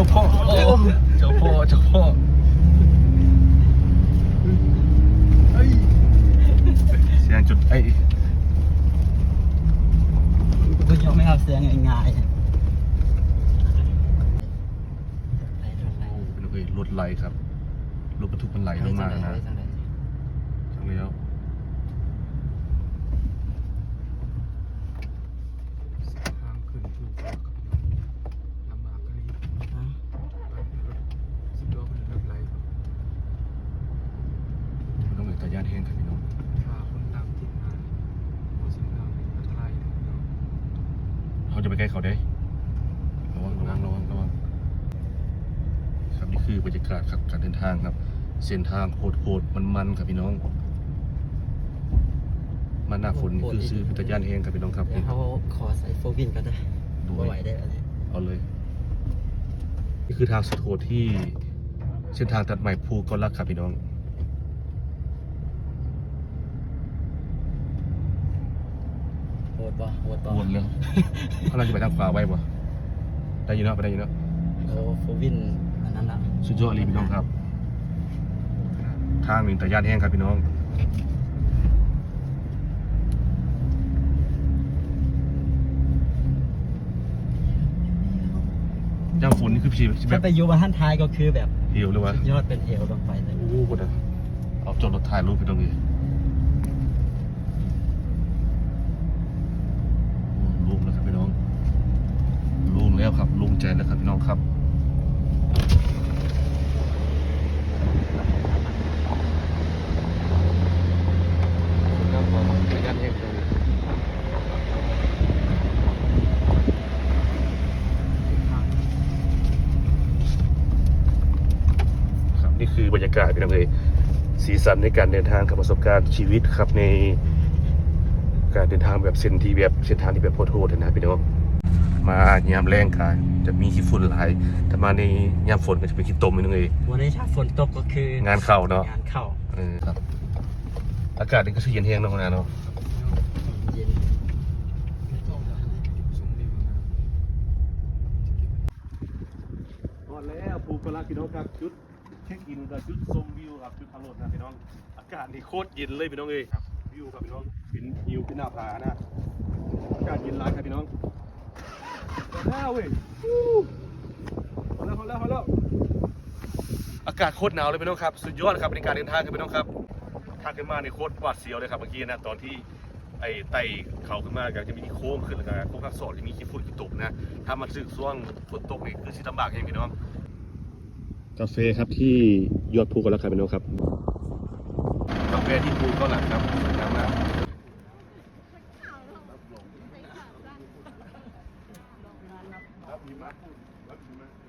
จ้าพ่อเจ้าพ่อเจ้าพ่อเสียงจุดไอ้กูยอมไม่เอาเสียงง่ายรถไหลครับรถบรรทุกมันไหลลงมานะานแห้งครับพี่น้องพาคนต่างถิ่นมาโอ้สิบล้อเป็นอันตรายเลยพี่น้องเขาจะไปใกล้เขาได้ระวังระวังระวังระวังครับนี่คือบรรยากาศครับการเดินทางครับ เส้นทางโหดๆมันๆครับพี่น้องมันหน้าฝนนี่คือซื้อเป็นตะย่านแห้งครับพี่น้องครับเดี๋ยวเขาขอใส่โฟวินก็ได้ดูไม่ไหวได้อะไรเอาเลย นี่คือทางสุดโหดที่เส้นทางตัดใหม่ภูกรลักครับพี่น้อง โห ดป่ะโหดป่ะวนแล้วเขาเราจะไปทางขวาไว้บ่ได้ยินเนาะไปได้ยินเนาะโอ้โฟวินอันนั้นอะสุดยอดเลยพี่น้องครับ ทางหนึ่งแต่ย่านแห้งครับพี่น้องย่างฝนนี่คือพี่แบถ้าบไปอยู่บ้านท้ายก็คือแบบเหี่ยวเลยวะยอดเป็นเอวลงไปเลย โอ้โหกดอะเอาจอดรถถ่ายรูปไปตรงนี้ลุงแล้วครับพี่น้องลุงแล้วครับลุง ใจแล้วครับพี่น้องครับนี่คือบรรยากาศพี่น้องเลยสีสันในการเดินทางกับประสบการณ์ชีวิตครับในการเดินทางแบบเส้นที่แบบเส้นทางที่แบบโพดๆนะพี่น้อง มายามแรงกายจะมีขี้ฝุ่นหลายแต่มาในยามฝนก็จะเป็นขี้ตมพี่น้องเลยวันนี้ถ้าฝนตกก็คืองานเข้าเนาะงานเข้าเออครับ อากาศนี่ก็ชื่อเย็นแห้งเนาะคนนั้นเนาะเย็นหมดแล้วภูกระพี่น้องครับจุดเช็คอินกับจุดชมวิวครับจุดทางรถนะพี่น้อง อากาศนี่โคตรเย็นเลยพี่น้องเอ้ยครับวิวครับพี่น้องเป็นวิวเป็นหน้าผานะ อากาศเย็นร้ายครับพี่น้องข้าว เว้ยฮู้พอแล้วพอแล้วพอแล้วอากาศโคตรหนาวเลยพี่น้องครับ สุดยอดครับในการเดินทางครับพี่น้องครับทางขึ้นมาในโคตรหวาดเสียวเลยครับเมื่อกี้นะตอนที่ไอ้ไต่เขาขึ้นมาก็จะมีโค้งขึ้นแล้วก็โค้งข้างสอดจะมีขี้ฝุ่นขี้ตกนะ ถ้ามันสึกช่วงฝนตกนี่คือสิลำบากเองพี่น้องกาแฟครับที่ยอดภูก็แล้วครับพี่น้องครับกาแฟที่ภูก็หลังครับสวยงามมาก ครับมีมาพูดรับมีมา